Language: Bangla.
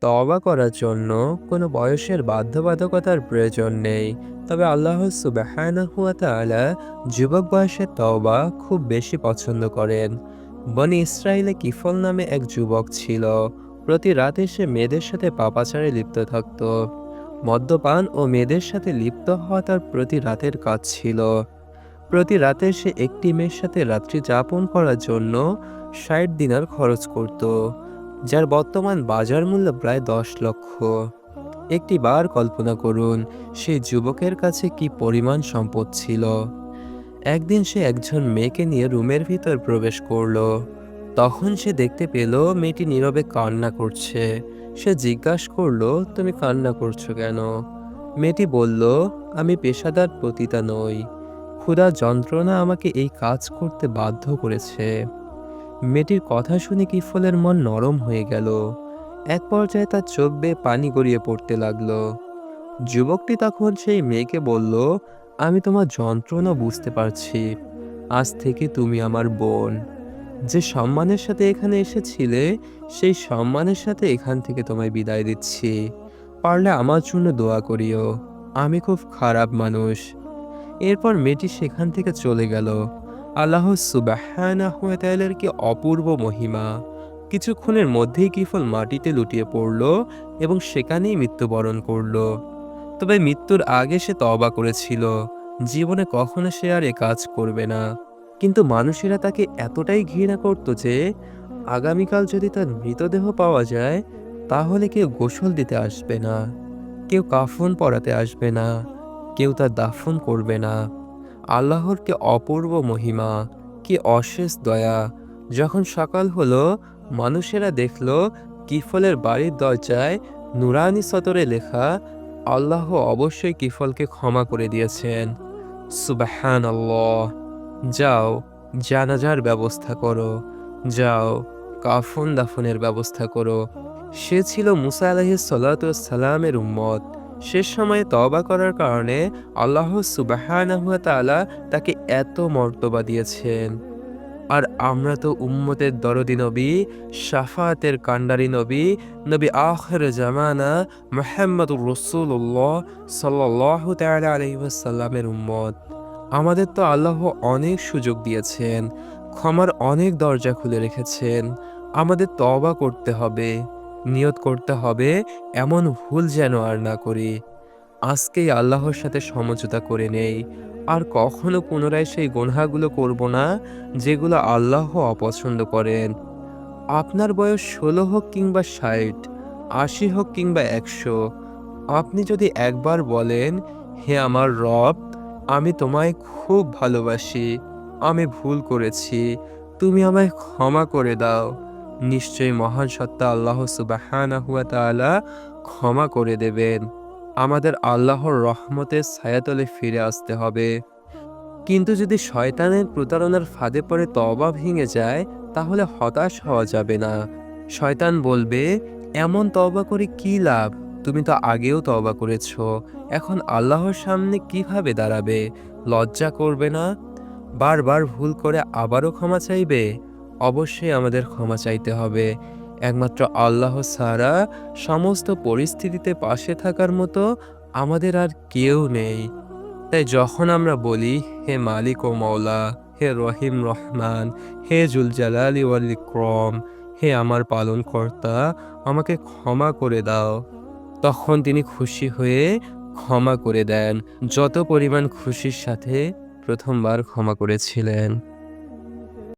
তওবা করার জন্য কোনো বয়সের বাধ্যবাধকতার প্রয়োজন নেই। তবে আল্লাহ সুবাহানাহু ওয়া তাআলা যুবক বয়সের তওবা খুব বেশি পছন্দ করেন। বনি ইসরায়েলে কিফল নামে এক যুবক ছিল। প্রতি রাতে সে মেয়েদের সাথে পাপাচারে লিপ্ত থাকত। মদ্যপান ও মেয়েদের সাথে লিপ্ত হওয়া তার প্রতি রাতের কাজ ছিল। প্রতি রাতে সে একটি মেয়ের সাথে রাত্রি যাপন করার জন্য ষাট দিনার খরচ করত। যার বর্তমান বাজার মূল্য প্রায় দশ লক্ষ। একটি বার কল্পনা করুন সেই যুবকের কাছে কি পরিমাণ সম্পদ ছিল। একদিন সে একজন মেয়েকে নিয়ে রুমের ভিতর প্রবেশ করল। তখন সে দেখতে পেল, মেয়েটি নীরবে কান্না করছে। সে জিজ্ঞাসা করল, তুমি কান্না করছ কেন? মেয়েটি বলল, আমি পেশাদার পতিতা নই। ক্ষুধা যন্ত্রণা আমাকে এই কাজ করতে বাধ্য করেছে। মেয়েটির কথা শুনে কিফলের মন নরম হয়ে গেল। এক পর্যায়ে তার চোখ বেয়ে পানি গড়িয়ে পড়তে লাগল। যুবকটি তখন সেই মেয়েকে বলল, আমি তোমার যন্ত্রণা বুঝতে পারছি। আজ থেকে তুমি আমার বোন। যে সম্মানের সাথে এখানে এসেছিলে, সেই সম্মানের সাথে এখান থেকে তোমায় বিদায় দিচ্ছি। পারলে আমার জন্য দোয়া করিও। আমি খুব খারাপ মানুষ। এরপর মেয়েটি সেখান থেকে চলে গেল। আল্লাহ সুবাহানার কি অপূর্ব মহিমা। কিছুক্ষণের মধ্যেই কিফল মাটিতে লুটিয়ে পড়ল এবং সেখানেই মৃত্যুবরণ করল। তবে মৃত্যুর আগে সে তবা করেছিল। জীবনে কখনো সে আর এ কাজ করবে না। কিন্তু মানুষেরা তাকে এতটাই ঘৃণা করত যে, আগামীকাল যদি তার মৃতদেহ পাওয়া যায়, তাহলে কেউ গোসল দিতে আসবে না। কেউ কাফন পরাতে আসবে না। কেউ তার দাফন করবে না। আল্লাহর কে অপূর্ব মহিমা, কি অশেষ দয়া। যখন সকাল হলো, মানুষেরা দেখল, কিফলের বাড়ির দরজায় নুরানি সতরে লেখা, আল্লাহ অবশ্যই কিফলকে ক্ষমা করে দিয়েছেন। সুবাহান আল্লাহ যাও, জানাজার ব্যবস্থা করো। যাও কাফন দাফনের ব্যবস্থা করো। সে ছিল মুসা আলাহিস সালামের উম্মত। শেষ সময়ে তওবা করার কারণে আল্লাহ সুবাহানাহু তাআলা তাকে এত মর্তবা দিয়েছেন। আর আমরা তো উম্মতের দরদি নবী, শাফাতের কান্ডারি নবী নবী আখের জামানা মোহাম্মদুর রসুল্লাহ সাল্লাহ তালা আলহিসাল্লামের উম্মত। আমাদের তো আল্লাহ অনেক সুযোগ দিয়েছেন, ক্ষমার অনেক দরজা খুলে রেখেছেন। আমাদের তবা করতে হবে। নিয়ত করতে হবে, এমন ভুল যেন আর না করি। আজকেই আল্লাহর সাথে সমঝোতা করে নেই। আর কখনো পুনরায় সেই গোনহাগুলো করব না, যেগুলো আল্লাহ অপছন্দ করেন। আপনার বয়স ষোলো হোক কিংবা ষাট, আশি হোক কিংবা একশো, আপনি যদি একবার বলেন, হে আমার রব, আমি তোমায় খুব ভালোবাসি, আমি ভুল করেছি, তুমি আমায় ক্ষমা করে দাও। নিশ্চয়ই মহান সত্তা আল্লাহ সুবাহানাহুয়া তাআলা ক্ষমা করে দেবেন। আমাদের আল্লাহর রহমতের ছায়াতলে ফিরে আসতে হবে। কিন্তু যদি শয়তানের প্রতারণার ফাঁদে পড়ে তবা ভেঙে যায়, তাহলে হতাশ হওয়া যাবে না। শয়তান বলবে, এমন তবা করে কি লাভ? তুমি তো আগেও তবা করেছ। এখন আল্লাহর সামনে কীভাবে দাঁড়াবে? লজ্জা করবে না? বারবার ভুল করে আবারও ক্ষমা চাইবে? অবশ্যই আমাদের ক্ষমা চাইতে হবে। একমাত্র আল্লাহ ছাড়া সমস্ত পরিস্থিতিতে পাশে থাকার মতো আমাদের আর কেউ নেই। তাই যখন আমরা বলি, হে মালিক ও মৌলা হে রহিম রহমান, হে জুল জালালি ওয়াল ইকরম, হে আমার পালনকর্তা, আমাকে ক্ষমা করে দাও। তখন তিনি খুশি হয়ে ক্ষমা করে দেন। যত পরিমাণ খুশির সাথে প্রথমবার ক্ষমা করেছিলেন।